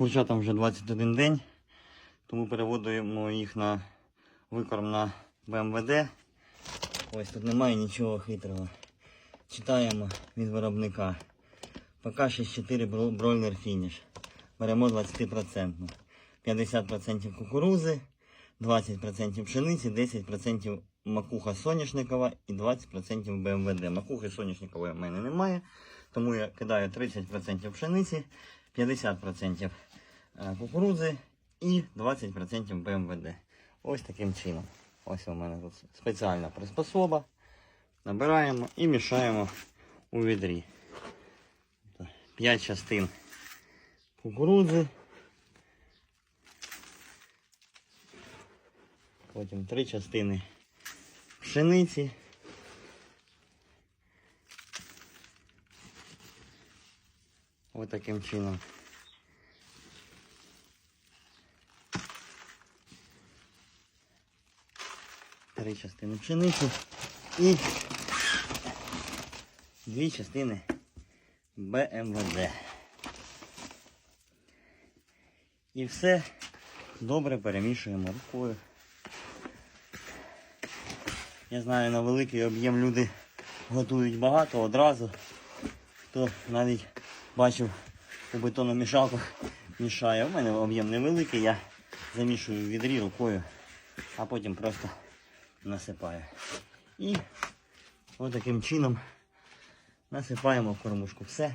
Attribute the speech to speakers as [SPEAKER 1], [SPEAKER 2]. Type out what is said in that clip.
[SPEAKER 1] Курчатам вже 21 день, тому переводимо їх на викорм на БМВД. Ось тут немає нічого хитрого. Читаємо від виробника. ПК 64 бро- бройлер фініш. Беремо 20%. 50% кукурузи, 20% пшениці, 10% макуха соняшникова і 20% БМВД. Макухи соняшникової в мене немає, тому я кидаю 30% пшениці, 50% е, кукурузи і 20% БМВД. Ось таким чином. Ось у мене тут спеціальна приспособа. Набираємо і мішаємо у відрі. 5 частин кукурудзи. Потім 3 частини пшениці. Ось таким чином. Три частини пшениці і дві частини БМВД. І все добре перемішуємо рукою. Я знаю, на великий об'єм люди готують багато одразу. Хто навіть бачив у бетономішалках мішає. У мене об'єм невеликий, я замішую відрі рукою, а потім просто насипаю. І ось таким чином насипаємо в кормушку. Все.